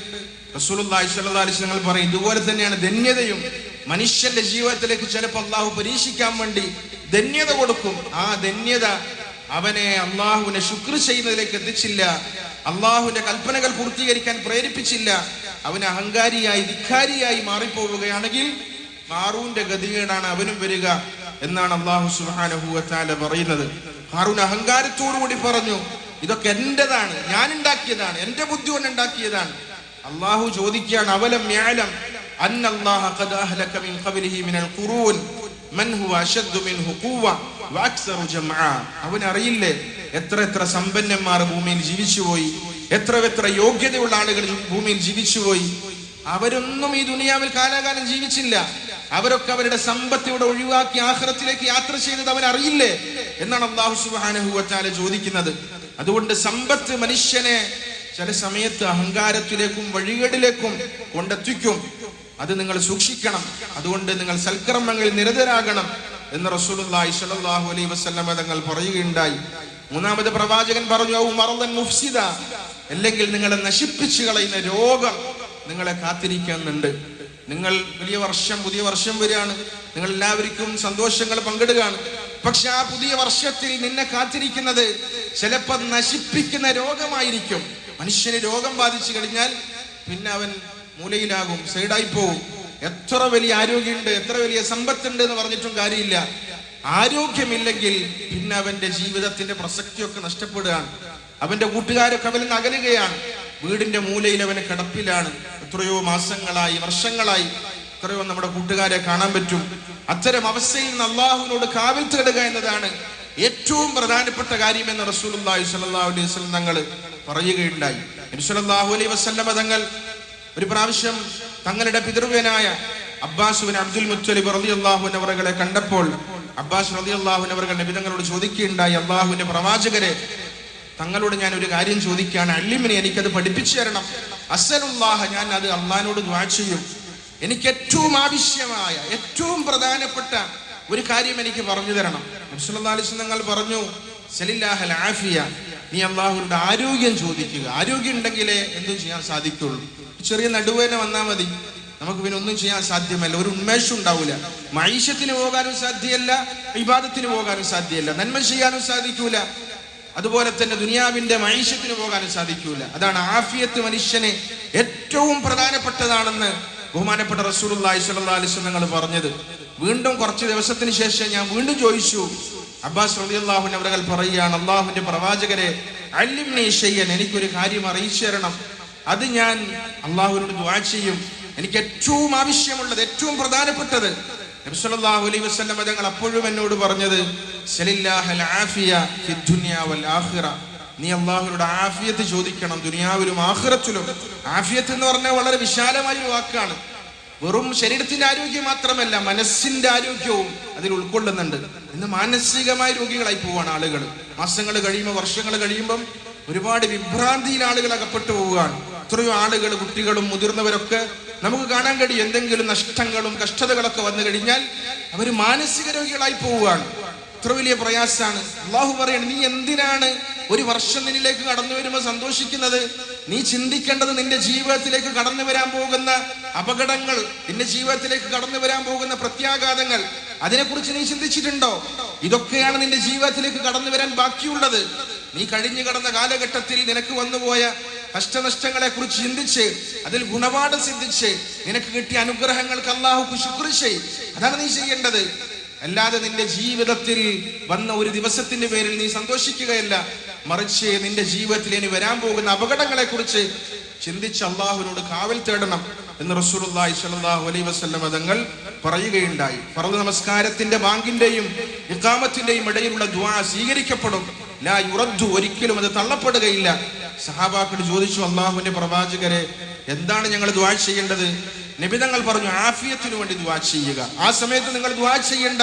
റസൂലുള്ളാഹി വസല്ലം പറയും ഇതുപോലെ തന്നെയാണ് ധന്യതയും. മനുഷ്യന്റെ ജീവിതത്തിലേക്ക് ചിലപ്പോൾ അള്ളാഹു പരീക്ഷിക്കാൻ വേണ്ടി ധന്യത കൊടുക്കും. ആ ധന്യത അവനെ അള്ളാഹുവിനെ ശുക്ർ ചെയ്യുന്നതിലേക്ക് എത്തിച്ചില്ല. അള്ളാഹുവിന്റെ കൽപ്പനകൾ പൂർത്തീകരിക്കാൻ പ്രേരിപ്പിച്ചില്ല. അവൻ അഹങ്കാരിയായി ധിക്കാരിയായി മാറിപ്പോവുകയാണെങ്കിൽ ഹാറൂന്റെ ഗതികേടാണ് അവനും വരിക എന്നാണ് അള്ളാഹു സുഹാനഹുവത്താല പറയുന്നത്. ഹാറൂൻ അഹങ്കാരത്തോടുകൂടി പറഞ്ഞു ഇതൊക്കെ എന്റേതാണ് ഞാൻ ഉണ്ടാക്കിയതാണ് എന്റെ ബുദ്ധി കൊണ്ട് ഉണ്ടാക്കിയതാണ്. അള്ളാഹു ചോദിക്കുകയാണ് അവലം യാലം ജംആ? അവൻ അറിയില്ലേ എത്ര എത്ര സമ്പന്നന്മാർ ഭൂമിയിൽ ജീവിച്ചുപോയി എത്ര എത്ര യോഗ്യതയുള്ള ആളുകൾ ഭൂമിയിൽ ജീവിച്ചുപോയി അവരൊന്നും ഈ ദുനിയാവിൽ കാലാകാലം ജീവിച്ചില്ല. അവരൊക്കെ അവരുടെ സമ്പത്ത് ഇവിടെ ഒഴിവാക്കി ആഹ്റത്തിലേക്ക് യാത്ര ചെയ്തത് അവരറിയില്ലേ? എന്നാണ് അള്ളാഹു സുബ്ഹാനഹു വതആല ചോദിക്കുന്നത്. അതുകൊണ്ട് സമ്പത്ത് മനുഷ്യനെ ചില സമയത്ത് അഹങ്കാരത്തിലേക്കും വഴികേടിലേക്കും കൊണ്ടെത്തിക്കും. അത് നിങ്ങൾ സൂക്ഷിക്കണം. അതുകൊണ്ട് നിങ്ങൾ സൽക്കർമ്മങ്ങളിൽ നിരതരാകണം എന്ന് റസൂലുള്ളാഹി സ്വല്ലല്ലാഹു അലൈഹി വസല്ലം തങ്ങൾ പറയുകയുണ്ടായി. മൂന്നാമത് പ്രവാചകൻ പറഞ്ഞു മുഫ്സിദ. അല്ലെങ്കിൽ നിങ്ങളെ നശിപ്പിച്ചു കളയുന്ന രോഗം നിങ്ങളെ കാത്തിരിക്കുന്നുണ്ട്. നിങ്ങൾ വലിയ വർഷം പുതിയ വർഷം വരികയാണ്. നിങ്ങൾ എല്ലാവർക്കും സന്തോഷങ്ങൾ പങ്കിടുകയാണ്. പക്ഷെ ആ പുതിയ വർഷത്തിൽ നിന്നെ കാത്തിരിക്കുന്നത് ചിലപ്പോൾ നശിപ്പിക്കുന്ന രോഗമായിരിക്കും. മനുഷ്യന് രോഗം ബാധിച്ചു കഴിഞ്ഞാൽ പിന്നെ അവൻ മൂലയിലാകും സൈഡായി പോകും എത്ര വലിയ ആരോഗ്യമുണ്ട് എത്ര വലിയ സമ്പത്തുണ്ട് എന്ന് പറഞ്ഞിട്ടും കാര്യമില്ല. ആരോഗ്യമില്ലെങ്കിൽ പിന്നെ അവന്റെ ജീവിതത്തിന്റെ പ്രസക്തിയൊക്കെ നഷ്ടപ്പെടുകയാണ്. അവന്റെ കൂട്ടുകാരൊക്കെ നിന്ന് അകലുകയാണ് വീടിന്റെ മൂലയിൽ അവന് കിടപ്പിലാണ്. എത്രയോ മാസങ്ങളായി വർഷങ്ങളായി എത്രയോ നമ്മുടെ കൂട്ടുകാരെ കാണാൻ പറ്റും. അത്തരം അവസ്ഥയിൽ നിന്ന് അള്ളാഹുവിനോട് കാവിൽ തേടുക എന്നതാണ് ഏറ്റവും പ്രധാനപ്പെട്ട കാര്യം എന്ന് റസൂലുള്ളാഹി സ്വല്ലല്ലാഹു അലൈഹി വസല്ലം തങ്ങൾ പറയുകയുണ്ടായി. നബി സല്ലല്ലാഹു അലൈഹി വസല്ലമ തങ്ങൾ ഒരു പ്രാവശ്യം തങ്ങളുടെ പിതൃവ്യനായ അബ്ബാസ് ബിൻ അബ്ദുൽ മുത്തലിബ് റളിയല്ലാഹു അള്ളാഹുനവറുകളെ കണ്ടപ്പോൾ അബ്ബാസ് റളിയല്ലാഹു അൻഹു നബിതങ്ങളോട് നബി തങ്ങളോട് ചോദിക്കുകയുണ്ടായി അള്ളാഹുവിന്റെ പ്രവാചകരെ തങ്ങളോട് ഞാൻ ഒരു കാര്യം ചോദിക്കുകയാണ്. അള്ളിമിനെ എനിക്കത് പഠിപ്പിച്ചു തരണം. അസലുല്ലാഹ ഞാൻ അത് അള്ളഹാനോട് ദ്വാ ചെയ്യും. എനിക്ക് ഏറ്റവും ആവശ്യമായ ഏറ്റവും പ്രധാനപ്പെട്ട ഒരു കാര്യം എനിക്ക് പറഞ്ഞു തരണം. നബ്സുല്ലാസ് നിങ്ങൾ പറഞ്ഞു സലില്ലാഹൽ ആഫിയ നീ അള്ളാഹുവിന്റെ ആരോഗ്യം ചോദിക്കുക. ആരോഗ്യം ഉണ്ടെങ്കിലേ എന്തും ചെയ്യാൻ സാധിക്കുള്ളൂ. ചെറിയ നടുവേന വന്നാൽ മതി. നമുക്ക് പിന്നെ ഒന്നും ചെയ്യാൻ സാധ്യമല്ല. ഒരു ഉന്മേഷം ഉണ്ടാവില്ല മൈഷത്തിന് പോകാനും സാധ്യമല്ല വിവാദത്തിന് പോകാനും സാധ്യമല്ല നന്മ ചെയ്യാനും സാധിക്കൂല. അതുപോലെ തന്നെ ദുനിയാവിന്റെ മൈഷത്തിന് പോകാനും സാധിക്കൂല. അതാണ് ആഫിയത്ത് മനുഷ്യന് ഏറ്റവും പ്രധാനപ്പെട്ടതാണെന്ന് ബഹുമാനപ്പെട്ട സ്വല്ലല്ലാഹു അലൈഹി പറഞ്ഞത്. വീണ്ടും കുറച്ച് ദിവസത്തിന് ശേഷം ഞാൻ വീണ്ടും ചോദിച്ചു. അബ്ബാസ് റളിയല്ലാഹു അവരകൾ പറയുകയാണ് അള്ളാഹുവിന്റെ പ്രവാചകരെ അല്ലിംനി ഷയ്യൻ എനിക്കൊരു കാര്യം അറിയിച്ചു തരണം. അത് ഞാൻ അള്ളാഹുവിനോട് ദ്വാ ചെയ്യും. എനിക്ക് ഏറ്റവും ആവശ്യമുള്ളത് ഏറ്റവും പ്രധാനപ്പെട്ടത് നബി സല്ലല്ലാഹു അലൈഹി വസല്ലം തങ്ങൾ അപ്പോഴും എന്നോട് പറഞ്ഞത് നീ അള്ളാഹുരുടെ ആഫിയത്ത് ചോദിക്കണം ദുനിയാവിലും ആഹ്റത്തിലും ആഫിയത്ത് എന്ന് പറഞ്ഞാൽ വളരെ വിശാലമായ ഒരു വാക്കാണ്. വെറും ശരീരത്തിന്റെ ആരോഗ്യം മാത്രമല്ല മനസ്സിന്റെ ആരോഗ്യവും അതിൽ ഉൾക്കൊള്ളുന്നുണ്ട്. ഇന്ന് മാനസികമായ രോഗികളായി പോവാണ് ആളുകൾ. മാസങ്ങൾ കഴിയുമ്പോൾ വർഷങ്ങൾ കഴിയുമ്പം ഒരുപാട് വിഭ്രാന്തിയിൽ ആളുകൾ അകപ്പെട്ടു പോവുകയാണ്. എത്രയോ ആളുകൾ കുട്ടികളും മുതിർന്നവരൊക്കെ നമുക്ക് കാണാൻ കഴിയും എന്തെങ്കിലും നഷ്ടങ്ങളും കഷ്ടതകളൊക്കെ വന്നു കഴിഞ്ഞാൽ അവർ മാനസിക രോഗികളായി പോവുകയാണ്. ഇത്ര വലിയ പ്രയാസാണ്. അള്ളാഹു പറയാണ് നീ എന്തിനാണ് ഒരു വർഷം നിന്നിലേക്ക് കടന്നു വരുമ്പോൾ സന്തോഷിക്കുന്നത്? നീ ചിന്തിക്കേണ്ടത് നിന്റെ ജീവിതത്തിലേക്ക് കടന്നു വരാൻ പോകുന്ന അപകടങ്ങൾ നിന്റെ ജീവിതത്തിലേക്ക് കടന്നു വരാൻ പോകുന്ന പ്രത്യാഘാതങ്ങൾ അതിനെക്കുറിച്ച് നീ ചിന്തിച്ചിട്ടുണ്ടോ? ഇതൊക്കെയാണ് നിന്റെ ജീവിതത്തിലേക്ക് കടന്നു വരാൻ ബാക്കിയുള്ളത്. നീ കഴിഞ്ഞു കടന്ന കാലഘട്ടത്തിൽ നിനക്ക് വന്നുപോയ കഷ്ടനഷ്ടങ്ങളെ കുറിച്ച് ചിന്തിച്ച് അതിൽ ഗുണപാഠം സിദ്ധിച്ച് നിനക്ക് കിട്ടിയ അനുഗ്രഹങ്ങൾക്ക് അള്ളാഹുക്ക് ശുക്ർ ചെയ്. അതാണ് നീ ചെയ്യേണ്ടത്. അല്ലാതെ നിന്റെ ജീവിതത്തിൽ വന്ന ഒരു ദിവസത്തിന്റെ പേരിൽ നീ സന്തോഷിക്കുകയല്ല. മറിച്ച് നിന്റെ ജീവിതത്തിൽ ഇനി വരാൻ പോകുന്ന അപകടങ്ങളെ കുറിച്ച് ചിന്തിച്ച് അള്ളാഹുവിനോട് കാവൽ തേടണം എന്ന് റസൂലുള്ളാഹി സ്വല്ലല്ലാഹു അലൈഹി വസല്ലം തങ്ങൾ പറയുകയുണ്ടായി. ഫർദ് നമസ്കാരത്തിന്റെ ബാങ്കിന്റെയും ഇഖാമത്തിന്റെയും ഇടയിലുള്ള ദുആ സ്വീകരിക്കപ്പെടും. ലാ യുറദ്ദു ഒരിക്കലും അത് തള്ളപ്പെടുകയില്ല. സഹാബാക്കൾ ചോദിച്ചു അള്ളാഹുവിന്റെ പ്രവാചകരെ എന്താണ് ഞങ്ങൾ ദ്വാ ചെയ്യേണ്ടത്? നിബിതങ്ങൾ പറഞ്ഞു ആഫിയത്തിനു വേണ്ടി ദ്വാ ചെയ്യുക. ആ സമയത്ത് നിങ്ങൾ ദ്വാ ചെയ്യേണ്ട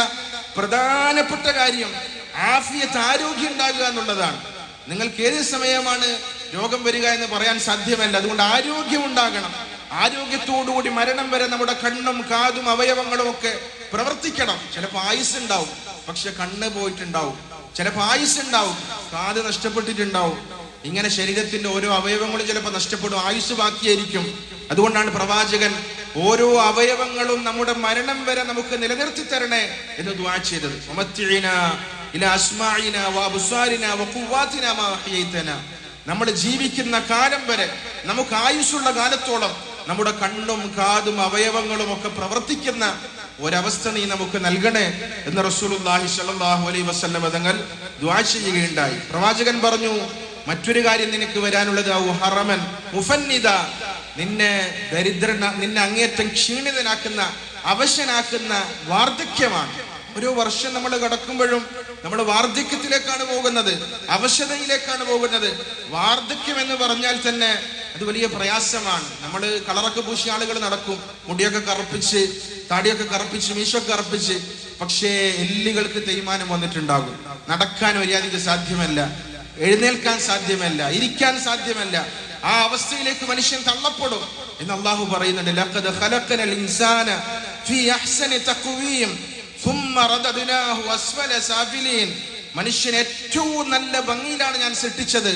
പ്രധാനപ്പെട്ട കാര്യം ആഫിയത്ത് ആരോഗ്യം ഉണ്ടാകുക എന്നുള്ളതാണ്. നിങ്ങൾക്ക് ഏത് സമയമാണ് രോഗം വരിക എന്ന് പറയാൻ സാധ്യമല്ല. അതുകൊണ്ട് ആരോഗ്യം ഉണ്ടാകണം. ആരോഗ്യത്തോടുകൂടി മരണം വരെ നമ്മുടെ കണ്ണും കാതും അവയവങ്ങളും ഒക്കെ പ്രവർത്തിക്കണം. ചിലപ്പോൾ ആയുസ് ഉണ്ടാവും പക്ഷെ കണ്ണ് പോയിട്ടുണ്ടാവും. ചിലപ്പോൾ ആയുസ് ഉണ്ടാവും കാത് നഷ്ടപ്പെട്ടിട്ടുണ്ടാവും. ഇങ്ങനെ ശരീരത്തിന്റെ ഓരോ അവയവങ്ങളും ചിലപ്പോൾ നഷ്ടപ്പെടും ആയുസ് ബാക്കിയായിരിക്കും അതുകൊണ്ടാണ് പ്രവാചകൻ ഓരോ അവയവങ്ങളും നമ്മുടെ മരണം വരെ നമുക്ക് നിലനിർത്തി തരണേ എന്ന് ദ്വാ ചെയ്തത്. നമ്മൾ ജീവിക്കുന്ന കാലം വരെ നമുക്ക് ആയുസ്സുള്ള കാലത്തോളം നമ്മുടെ കണ്ണും കാതും അവയവങ്ങളും ഒക്കെ പ്രവർത്തിക്കുന്ന ഒരവസ്ഥ നീ നമുക്ക് നൽകണേ എന്ന് റസൂലുള്ളാഹി സ്വല്ലല്ലാഹു അലൈഹി വസല്ലം തങ്ങൾ ദുആ ചെയ്യുകയുണ്ടായി. പ്രവാചകൻ പറഞ്ഞു മറ്റൊരു കാര്യം നിനക്ക് വരാനുള്ളത് ഹറമൻ മുഫന്നിദ നിന്നെ ദരിദ്രന നിന്നെ അങ്ങേറ്റം ക്ഷീണിതനാക്കുന്ന അവശനാക്കുന്ന വാർദ്ധക്യമാണ്. ഓരോ വർഷം നമ്മൾ കടക്കുമ്പോഴും നമ്മൾ വാർദ്ധക്യത്തിലേക്കാണ് പോകുന്നത് അവശതയിലേക്കാണ് പോകുന്നത്. വാർദ്ധക്യം എന്ന് പറഞ്ഞാൽ തന്നെ അത് വലിയ പ്രയാസമാണ്. നമ്മൾ കളറൊക്കെ പൂശിയ ആളുകൾ നടക്കും മുടിയൊക്കെ കറുപ്പിച്ച് താടിയൊക്കെ കറുപ്പിച്ച് മീശൊക്കെ കറുപ്പിച്ച് പക്ഷേ എല്ലുകൾക്ക് തേയ്മാനം വന്നിട്ടുണ്ടാകും. നടക്കാൻ മര്യാദയ്ക്ക് സാധ്യമല്ല. എഴുന്നേൽക്കാൻ സാധ്യമല്ല ഇരിക്കാൻ സാധ്യമല്ല. ആ അവസ്ഥയിലേക്ക് മനുഷ്യൻ തള്ളപ്പെടും എന്ന് അള്ളാഹു പറയുന്നുണ്ട്. മനുഷ്യൻ ഏറ്റവും നല്ല ഭംഗിയിലാണ് ഞാൻ സൃഷ്ടിച്ചത്.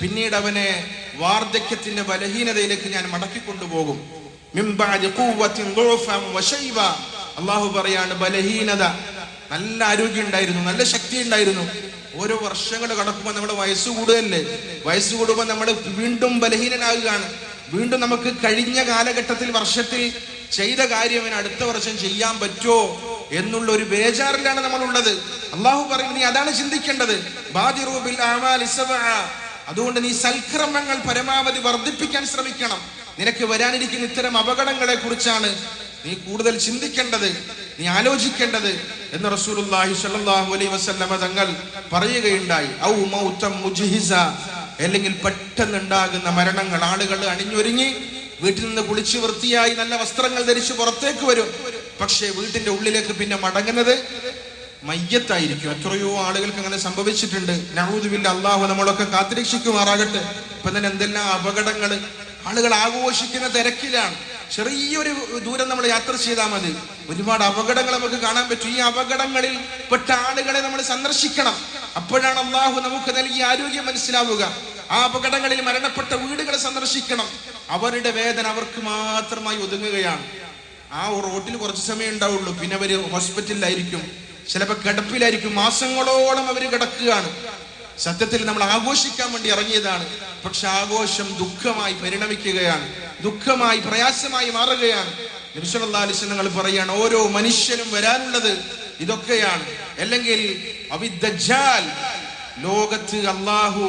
പിന്നീട് അവനെ വാർദ്ധക്യത്തിന്റെ ബലഹീനതയിലേക്ക് ഞാൻ മടക്കി കൊണ്ടുപോകും അള്ളാഹു പറയാണ് ബലഹീനത നല്ല ആരോഗ്യം ഉണ്ടായിരുന്നു നല്ല ശക്തി ഉണ്ടായിരുന്നു. ഓരോ വർഷങ്ങൾ കടക്കുമ്പോൾ നമ്മുടെ വയസ്സ് കൂടുതലല്ലേ വയസ്സ് കൂടുമ്പോൾ നമ്മൾ വീണ്ടും ബലഹീനനാകുകയാണ്. വീണ്ടും നമുക്ക് കഴിഞ്ഞ കാലഘട്ടത്തിൽ വർഷത്തിൽ ചെയ്ത കാര്യം അടുത്ത വർഷം ചെയ്യാൻ പറ്റുമോ എന്നുള്ള ഒരു ബേജാറിലാണ് നമ്മൾ ഉള്ളത് അള്ളാഹു പറയും നീ അതാണ് ചിന്തിക്കേണ്ടത്. അതുകൊണ്ട് നീ സൽക്രമങ്ങൾ പരമാവധി വർദ്ധിപ്പിക്കാൻ ശ്രമിക്കണം. നിനക്ക് വരാനിരിക്കുന്ന ഇത്തരം അപകടങ്ങളെ കുറിച്ചാണ് നീ കൂടുതൽ ചിന്തിക്കേണ്ടത്. നീ ആലോചിക്കേണ്ടത് എന്ന് റസൂലുള്ളാഹി സ്വല്ലല്ലാഹു അലൈഹി വസല്ലമ തങ്ങൾ പറയുകയുണ്ടായി. ഔ മൗതം മുജ്ഹിസ. അല്ലെങ്കിൽ പെട്ടെന്നുണ്ടാകുന്ന മരണങ്ങൾ ആളുകൾ അണിഞ്ഞൊരുങ്ങി. വീട്ടിൽ നിന്ന് കുളിച്ച് വൃത്തിയായി നല്ല വസ്ത്രങ്ങൾ ധരിച്ച് പുറത്തേക്ക് വരും. പക്ഷേ വീട്ടിന്റെ ഉള്ളിലേക്ക് പിന്നെ മടങ്ങുന്നത് മയ്യത്തായിരിക്കും. എത്രയോ ആളുകൾക്ക് അങ്ങനെ സംഭവിച്ചിട്ടുണ്ട്. നഹൂദുബില്ല അള്ളാഹു നമ്മളൊക്കെ കാത്തിരക്ഷിക്കുമാറാകട്ടെ. ഇപ്പൊ തന്നെ എന്തെല്ലാം അപകടങ്ങൾ ആളുകൾ ആഘോഷിക്കുന്ന തിരക്കിലാണ്. ചെറിയൊരു ദൂരം നമ്മൾ യാത്ര ചെയ്താൽ മതി. ഒരുപാട് അപകടങ്ങൾ നമുക്ക് കാണാൻ പറ്റും. ഈ അപകടങ്ങളിൽ പെട്ട ആളുകളെ നമ്മൾ സന്ദർശിക്കണം. അപ്പോഴാണ് അള്ളാഹു നമുക്ക് നൽകിയ ആരോഗ്യം മനസ്സിലാവുക. ആ അപകടങ്ങളിൽ മരണപ്പെട്ട വീടുകളെ സന്ദർശിക്കണം. അവരുടെ വേദന അവർക്ക് മാത്രമായി ഒതുങ്ങുകയാണ്. ആ റോഡിൽ കുറച്ച് സമയം ഉണ്ടാവുള്ളൂ. പിന്നെ അവർ ഹോസ്പിറ്റലിലായിരിക്കും ചിലപ്പോൾ കിടപ്പിലായിരിക്കും. മാസങ്ങളോളം അവർ കിടക്കുകയാണ്. സത്യത്തിൽ നമ്മൾ ആഘോഷിക്കാൻ വേണ്ടി ഇറങ്ങിയതാണ്. പക്ഷെ ആഘോഷം ദുഃഖമായി പരിണമിക്കുകയാണ്. ദുഃഖമായി പ്രയാസമായി മാറുകയാണ്. നിമിഷമല്ലാലിസ് നിങ്ങൾ പറയാണ് ഓരോ മനുഷ്യനും വരാനുള്ളത് ഇതൊക്കെയാണ്. അല്ലെങ്കിൽ ലോകത്ത് അള്ളാഹു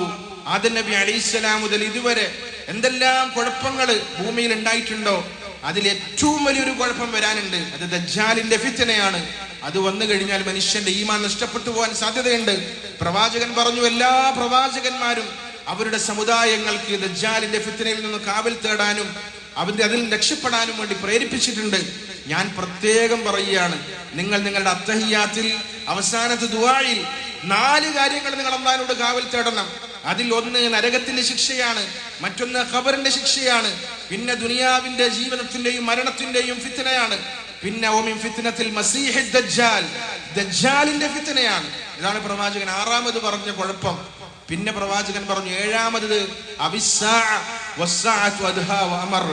ആദ നബി അലൈഹിസ്സലാം മുതൽ ഇതുവരെ എന്തെല്ലാം കുഴപ്പങ്ങൾ ഭൂമിയിൽ ഉണ്ടായിട്ടുണ്ടോ? അതിൽ ഏറ്റവും വലിയൊരു കുഴപ്പം വരാനുണ്ട്. അത് ദജ്ജാലിന്റെ ഫിത്തനയാണ് അത് വന്നു കഴിഞ്ഞാൽ മനുഷ്യന്റെ ഈമാൻ നഷ്ടപ്പെട്ടു പോകാൻ സാധ്യതയുണ്ട്. പ്രവാചകൻ പറഞ്ഞു എല്ലാ പ്രവാചകന്മാരും അവരുടെ സമുദായങ്ങൾക്ക് ദജ്ജാലിന്റെ ഫിത്തനയിൽ നിന്ന് കാവൽ തേടാനും അവന്റെ അതിൽ രക്ഷപ്പെടാനും വേണ്ടി പ്രേരിപ്പിച്ചിട്ടുണ്ട്. ഞാൻ പ്രത്യേകം പറയുകയാണ് നിങ്ങൾ നിങ്ങളുടെ അത്തഹിയാത്തിൽ അവസാനത്തെ ദുആയിൽ നാല് കാര്യങ്ങൾ നിങ്ങൾ എന്തായാലും കാവൽ തേടണം. അതിൽ ഒന്ന് നരകത്തിന്റെ ശിക്ഷയാണ് മറ്റൊന്ന് ഖബറിന്റെ ശിക്ഷയാണ്. പിന്നെ ദുനിയാവിന്റെ ജീവനത്തിന്റെയും മരണത്തിന്റെയും ഫിത്തനയാണ് പിന്നെ ഓമിൻ ഫിത്തനത്തിൽ ദജ്ജാൽ ദജ്ജാലിന്റെ ഫിത്തനയാണ് ഇതാണ് പ്രവാചകൻ ആറാമത് പറഞ്ഞ കുഴപ്പം. പിന്നെ പ്രവാചകൻ പറഞ്ഞു ഏഴാമത് അവിസ്സാഅ വസ്സാഅത്തു അദ്ഹാ വഅമർ.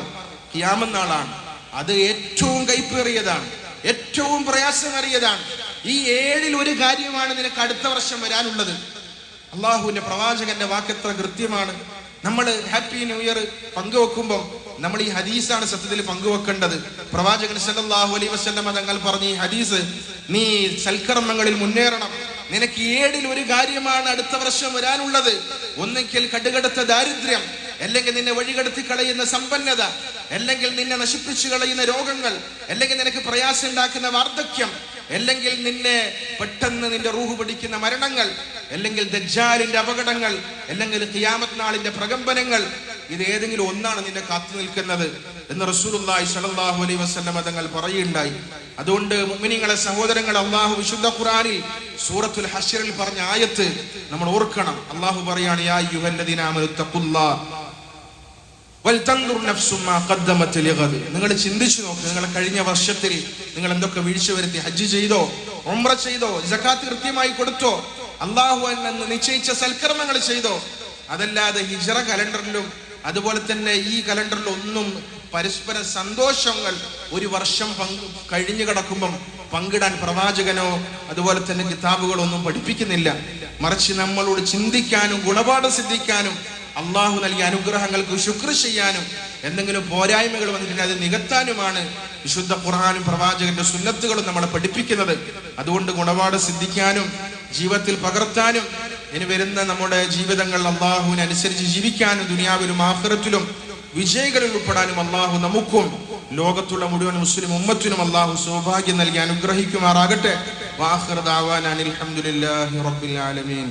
ഖിയാമത്ത് നാളാണ് അത് ഏറ്റവും കൈപ്പേറിയതാണ്. ഏറ്റവും പ്രയാസമേറിയതാണ്. ഈ ഏഴിൽ ഒരു കാര്യമാണ് നിനക്ക് അടുത്ത വർഷം വരാനുള്ളത്. അള്ളാഹുവിന്റെ പ്രവാചകന്റെ വാക്ക് എത്ര കൃത്യമാണ്. നമ്മൾ ഹാപ്പി ന്യൂ ഇയർ പങ്കുവെക്കുമ്പോൾ നമ്മൾ ഈ ഹദീസാണ് സത്യത്തിൽ പങ്കുവെക്കേണ്ടത്. പ്രവാചകൻ സല്ലല്ലാഹു അലൈഹി വസല്ലം തങ്ങൾ പറഞ്ഞ ഈ ഹദീസ് നീ സൽക്കർമ്മങ്ങളിൽ മുന്നേറണം. നിനക്ക് ഏഴിൽ ഒരു കാര്യമാണ് അടുത്ത വർഷം വരാനുള്ളത്. ഒന്നെങ്കിൽ കടുകടുത്ത ദാരിദ്ര്യം അല്ലെങ്കിൽ നിന്നെ വഴികടത്തി കളയുന്ന സമ്പന്നത അല്ലെങ്കിൽ നിന്നെ നശിപ്പിച്ചു കളയുന്ന രോഗങ്ങൾ അല്ലെങ്കിൽ നിനക്ക് പ്രയാസം ഉണ്ടാക്കുന്ന വാർദ്ധക്യം അല്ലെങ്കിൽ നിന്നെ പെട്ടെന്ന് നിന്റെ റൂഹ് പിടിക്കുന്ന മരണങ്ങൾ അല്ലെങ്കിൽ ദജ്ജാലിന്റെ അപകടങ്ങൾ അല്ലെങ്കിൽ ഖിയാമത് നാളിന്റെ പ്രകമ്പനങ്ങൾ ഇത് ഏതെങ്കിലും ഒന്നാണ് നിന്നെ കാത്തു നിൽക്കുന്നത് എന്ന് റസൂലുള്ളാഹി സ്വല്ലല്ലാഹു അലൈഹി വസല്ലം തങ്ങൾ പറയുണ്ടായി അതുകൊണ്ട് മുഅ്മിനീങ്ങളെ സഹോദരങ്ങൾ അള്ളാഹു വിശുദ്ധ ഖുർആനിൽ സൂറത്തുൽ ഹശ്റിൽ പറഞ്ഞ ആയത്ത് നമ്മൾ ഓർക്കണം. അള്ളാഹു പറയാണ് യാ അയ്യുഹല്ലദീന ആമനു നിങ്ങൾ ചിന്തിച്ചു നോക്ക് നിങ്ങൾ കഴിഞ്ഞ വർഷത്തിൽ നിങ്ങൾ എന്തൊക്കെ വീഴ്ച വരുത്തി? ഹജ്ജ് ചെയ്തോ? ഉംറ ചെയ്തോ? ജക്കാത്ത് കൃത്യമായി കൊടുത്തോ? അള്ളാഹു എന്ന് നിശ്ചയിച്ച സൽക്കർമ്മങ്ങൾ ചെയ്തോ? അതല്ലാതെ ഹിജറ കലണ്ടറിലും അതുപോലെ തന്നെ ഈ കലണ്ടറിൽ ഒന്നും പരസ്പര സന്തോഷങ്ങൾ ഒരു വർഷം പങ്കു കഴിഞ്ഞു കിടക്കുമ്പം പങ്കിടാൻ പ്രവാചകനോ അതുപോലെ തന്നെ കിതാബുകളോ ഒന്നും പഠിപ്പിക്കുന്നില്ല. മറിച്ച് നമ്മളോട് ചിന്തിക്കാനും ഗുണപാഠം സിദ്ധിക്കാനും അള്ളാഹു നൽകിയ അനുഗ്രഹങ്ങൾക്ക് ശുക്ർ ചെയ്യാനും എന്തെങ്കിലും പോരായ്മകൾ വന്നിട്ടുണ്ടെങ്കിൽ അത് നികത്താനുമാണ് വിശുദ്ധ ഖുർഹാനും പ്രവാചകന്റെ സുന്നത്തുകളും നമ്മളെ പഠിപ്പിക്കുന്നത്. അതുകൊണ്ട് ഗുണപാഠം സിദ്ധിക്കാനും ജീവിതത്തിൽ പകർത്താനും ഇനി വരുന്ന നമ്മുടെ ജീവിതങ്ങൾ അള്ളാഹുവിനെ അനുസരിച്ച് ജീവിക്കാനും ദുനിയാവിലും ആഹ്റത്തിലും വിജയികളിൽ ഉൾപ്പെടാനും അള്ളാഹു നമുക്കും ലോകത്തുള്ള മുഴുവൻ മുസ്ലിം ഉമ്മത്തിനും അള്ളാഹു സൗഭാഗ്യം നൽകി അനുഗ്രഹിക്കുമാറാകട്ടെ. വാഹിർ ദാവാൻ അനിൽ ഹംദുലില്ലാഹി റബ്ബിൽ ആലമീൻ.